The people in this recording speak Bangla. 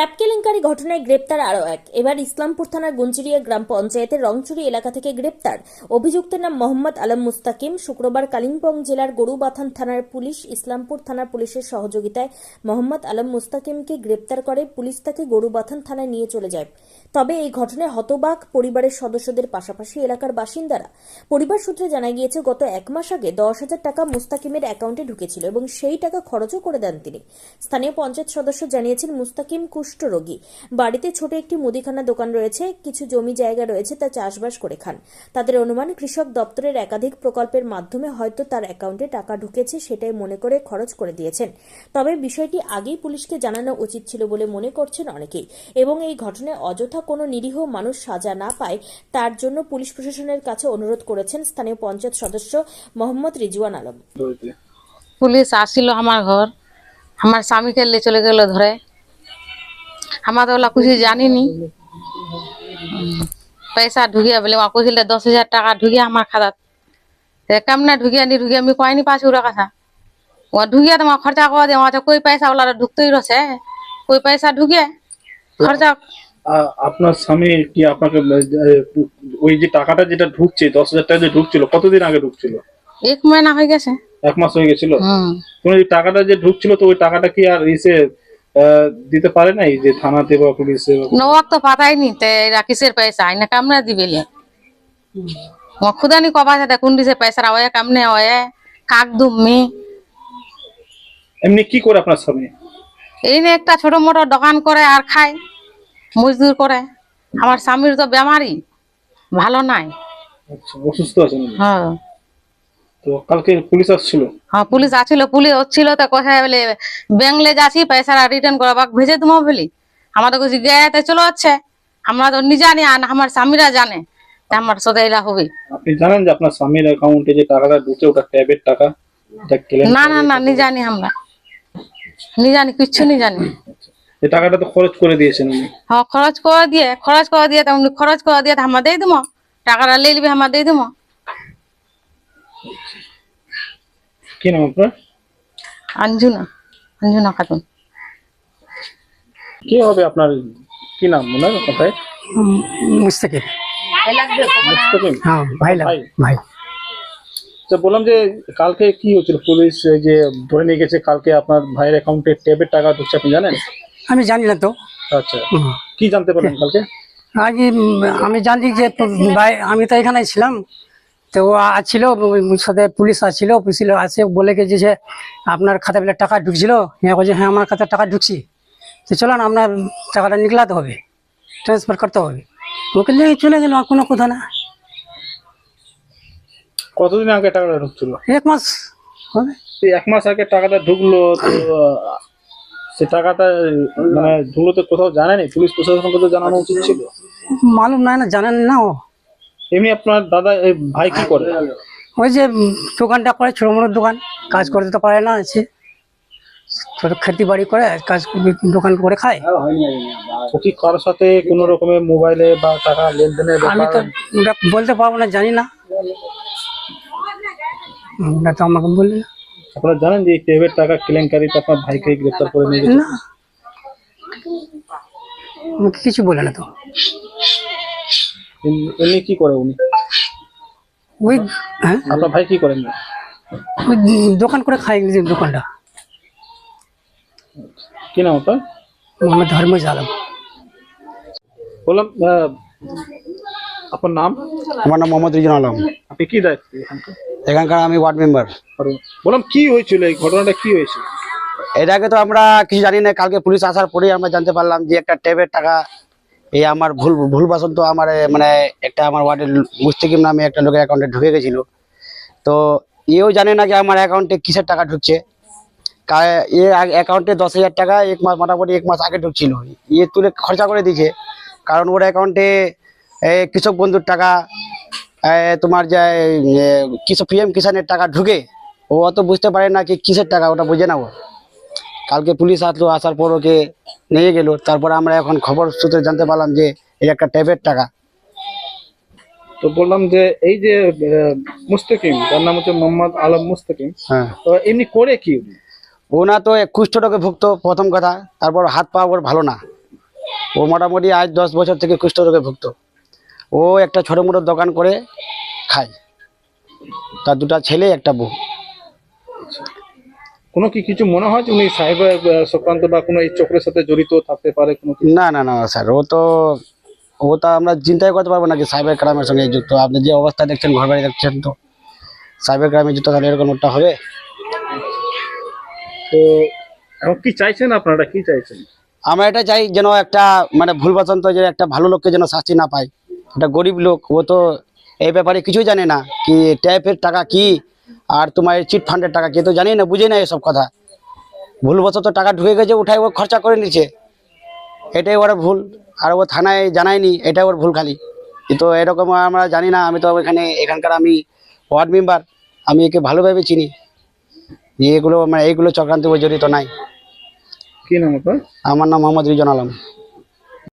ট্যাপ কেলেঙ্কারি ঘটনায় গ্রেপ্তার আরও এক। এবার ইসলামপুর থানার গুঞ্জুরিয়া গ্রাম পঞ্চায়েতের রংচুরি এলাকা থেকে গ্রেপ্তার। অভিযুক্তের নাম মোহাম্মদ আলম মুস্তাকিম। শুক্রবার কালিম্পং জেলার গরুবাথান থানার পুলিশ ইসলামপুর থানার পুলিশের সহযোগিতায় মোহাম্মদ আলম মুস্তাকিমকে গ্রেপ্তার করে। পুলিশ তাকে গরুবাথান থানায় নিয়ে চলে যায়। তবে এই ঘটনায় হতবাক পরিবারের সদস্যদের পাশাপাশি এলাকার বাসিন্দারা। পরিবার সূত্রে জানা গিয়েছে, গত এক মাস আগে দশ হাজার টাকা মুস্তাকিমের অ্যাকাউন্টে ঢুকেছিল এবং সেই টাকা খরচও করে দেন তিনি। স্থানীয় পঞ্চায়েত সদস্য জানিয়েছেন, মুস্তাকিম কুষ্ঠরোগী বাড়িতে ছোট একটি মুদিখানা দোকান রয়েছে, কিছু জমি জায়গা রয়েছে, তা চাষবাস করে খান। তাদের অনুমান, কৃষক দপ্তরের একাধিক প্রকল্পের মাধ্যমে হয়তো তার অ্যাকাউন্টে টাকা ঢুকেছে, সেটাই মনে করে খরচ করে দিয়েছেন। তবে বিষয়টি আগেই পুলিশকে জানানো উচিত ছিল বলে মনে করছেন অনেকেই এবং এই ঘটনায় অযথা কোনো নিরীহ মানুষ সাজা না পায়, তার জন্য পুলিশ প্রশাসনের কাছে অনুরোধ করেছেন স্থানীয় পঞ্চায়েত সদস্য মোহাম্মদ রিজওয়ান আলম। পুলিশ আসছিল আমার ঘর, আমার স্বামীকে নিয়ে চলে গেল ধরে। আমার তো ওলা কিছু জানিনি। পয়সা ঢুকিয়া বলে কইছিল দশ হাজার টাকা ঢুকিয়া আমার খাতাত। কেমনে ঢুকিয়া নি, ঢুকিয়া আমি কয়নি পাঁচ উড়া কথা। ও ঢুকিয়া তোমার খরচা করে আমার কই পয়সা ওলা ঢুকতেই রছে কই পয়সা ঢুকে খরচা আপনার স্বামী কি আপনাকে ওই যে টাকাটা যেটা ঢুকছে দশ হাজার টাকা যে ঢুকছিল কতদিন আগে ঢুকছিল? এক মহিনা হয়ে গেছে। এক মাস হয়ে গেছিল? তুমি ওই টাকাটা যে ঢুকছিল তো ওই টাকাটা কি আর ইসে দিতে পারে নাই যে থানাতে বা পুলিশে বা- তো পাতাই নি তে পয়সা আইনা কামনা দিবে লে। ও খুদানি কবা সাথে কোন দিছে পয়সা ওয়ে কামনে ওয়ে কাক দুমমি এমনি কি করে আপনার স্বামী? এই নে একটা ছোট মোটো দোকান করে আর খায়। মজদুর করে। আমার স্বামীর তো বেমারি ভালো নাই। আচ্ছা অসুস্থ আছেন হ্যাঁ। তো কালকে পুলিশ আসছিল? হ্যাঁ পুলিশ আছিল পুলিশ হচ্ছিল তো বলে ব্যাংলে যাচ্ছি পয়সা রিটার্ন ভেজে তুমি বলি। আমাদের কাছে গেতে চলে যাচ্ছে। আমরা তো নিজে জানি আর আমার স্বামীরা জানে তা আমার সাথে এরা হবে। আপনি জানেন যে আপনার স্বামীর অ্যাকাউন্টে যে টাকাটা ঢুকে ওটা ট্যাবের টাকা? না না না নি জানি আমরা। নি জানি কিচ্ছু নি জানি। এই টাকাটা তো খরচ করে দিয়েছেন উনি। হ্যাঁ খরচ করে দিয়ে খরচ করে দিয়ে তেমনি খরচ করে দিয়ে আমরা দিয়ে দেবো টাকাটা লে নিবি আমরা দিয়ে দেবো কি নাম আপনার? আঞ্জুনা আঞ্জুনা খাতুন। কি হবে আপনার কি নাম ওনার কোথায়? মুস্তাকিম মুস্তাকিম হ্যাঁ ভাই ভাই। ভাই। তো বললাম যে কালকে কি হয়েছিল? পুলিশ এই যে ধরে নিয়ে গেছে কালকে আপনার ভাইয়ের অ্যাকাউন্টে ট্যাবের টাকা ঢুকছে আপনি জানেন? আমি জানি না তো। আচ্ছা। হুম। কি জানতে পারলেন কালকে? আগে আমি জানি যে তো ভাই আমি তো এখানে ছিলাম। তো ও আছিল ওই সাথে পুলিশ আসছিল পুলিশ আসে বলে গেছে যে আপনার খাতা বেলা টাকা ঢুকছিল। হ্যাঁ বলছে হ্যাঁ আমার খাতা টাকা ঢুকছি। তো চলো না আপনার টাকাটা নিকলাতে হবে। ট্রান্সফার করতে হবে। ওকে নিয়ে চলে গেল আর কোনো কথা না। কতদিন আগে টাকাটা ঢুকছিল? এক মাস হবে। এক মাস আগে টাকাটা ঢুকলো তো সে টাকাটা মানে ঢুকলো তো কোথাও জানেনি? পুলিশ প্রশাসনকে তো জানানো উচিত ছিল? মালুম নাই না জানেন না ও। এমনি আপনার দাদা এই ভাই কি করে? ওই যে দোকানটা করে ছোটো মোটো দোকান। কাজ করতে তো পারে না সে ছোটো খেতি বাড়ি করে কাজ দোকান করে খায়। ও কি কারোর সাথে কোনো রকমের মোবাইলে বা টাকা লেনদেনের আমি তো বলতে পারব না জানি না। তো আমাকে বললি না। আপনারা জানেন যে ট্যাবের টাকা কেলেঙ্কারিতে আপনার ভাইকে গ্রেফতার করে নিয়ে গেছে? না। আমাকে কিছু বলে না তো। এমনি কি করে উনি? ওই হ্যাঁ? আপনার ভাই কি করেন? ওই দোকান করে খায় যে দোকানটা। কি নাম আপনার? আমার ধর্ম জালাম বললাম আপনার নাম? আমার নাম মোহাম্মদ রিজন আলম। আপনি কি দায়িত্ব এখানকার? আমি ওয়ার্ড মেম্বার। বললাম কি হয়েছিল এই ঘটনাটা কি হয়েছে? এর আগে তো আমরা কিছু জানি না কালকে পুলিশ আসার পরেই আমরা জানতে পারলাম যে একটা ট্যাবের টাকা এই আমার ভুল ভুল বাসন তো আমার মানে একটা আমার ওয়ার্ডের মুস্তাকিম নামে একটা লোকের অ্যাকাউন্টে ঢুকে গেছিল। তো এও জানে না যে আমার অ্যাকাউন্টে কিসের টাকা ঢুকছে। এ অ্যাকাউন্টে দশ হাজার টাকা এক মাস মোটামুটি এক মাস আগে ঢুকছিল। ইয়ে তুলে খরচা করে দিয়েছে। কারণ ওর অ্যাকাউন্টে কৃষক বন্ধুর টাকা তোমার যে কৃষক পিএম কিষানের টাকা ঢুকে ও অত বুঝতে পারে না কি কিসের টাকা ওটা বুঝে না ও কালকে পুলিশ আসলো আসার পর ওকে নিয়ে গেল তারপর আমরা এখন খবর সূত্রে জানতে পারলাম যে এই একটা ট্যাবের টাকা। তো বললাম যে এই যে মুস্তাকিম তার নাম হচ্ছে মোহাম্মদ আলম মুস্তাকিম হ্যাঁ। তো এমনি করে কি উনি? ও না তো কুষ্ঠটাকে ভুগতো প্রথম কথা তারপর হাত পা ওর ভালো না। ও মোটামুটি আজ দশ বছর থেকে কুষ্ঠ রোগে ভুগত। ও একটা ছোটো মোটো দোকান করে খায়। তার দুটা ছেলে একটা বউ। কোনো কি কিছু মনে হয় যে উনি সাইবার আহ, সংক্রান্ত বা কোনো এই চক্রের সাথে জড়িত থাকতে পারে কোনো না না না স্যার ও তো ও তো আমরা চিন্তাই করতে পারব না কি সাইবার ক্রাইমের সঙ্গে যুক্ত। আপনি যে অবস্থা দেখছেন ঘর বাড়ি দেখছেন তো সাইবার ক্রাইমে যুক্ত তাহলে এরকম একটা হবে। তো এখন কি চাইছেন আপনারা? কি চাইছেন? আমরা এটা চাই যেন একটা মানে ভুল বসন্ত যে একটা ভালো লোককে যেন শাস্তি না পায়। একটা গরিব লোক ও তো এই ব্যাপারে কিছুই জানে না কি ট্যাপের টাকা কি আর তোমার চিট ফান্ডের টাকা কি তো জানি না বুঝে না এসব কথা। ভুলবশত টাকা ঢুকে গেছে উঠায় ও খরচা করে নিচ্ছে। এটাই ওর ভুল আর ও থানায় জানায়নি এটাই ওর ভুল খালি। কিন্তু এরকম আমরা জানি না আমি তো এখানে এখানকার আমি ওয়ার্ড মেম্বার আমি একে ভালোভাবে চিনি। যে এগুলো মানে এইগুলো চক্রান্ত জড়িত নাই। কি নাম আমার নাম মোহাম্মদ রিজন আলম।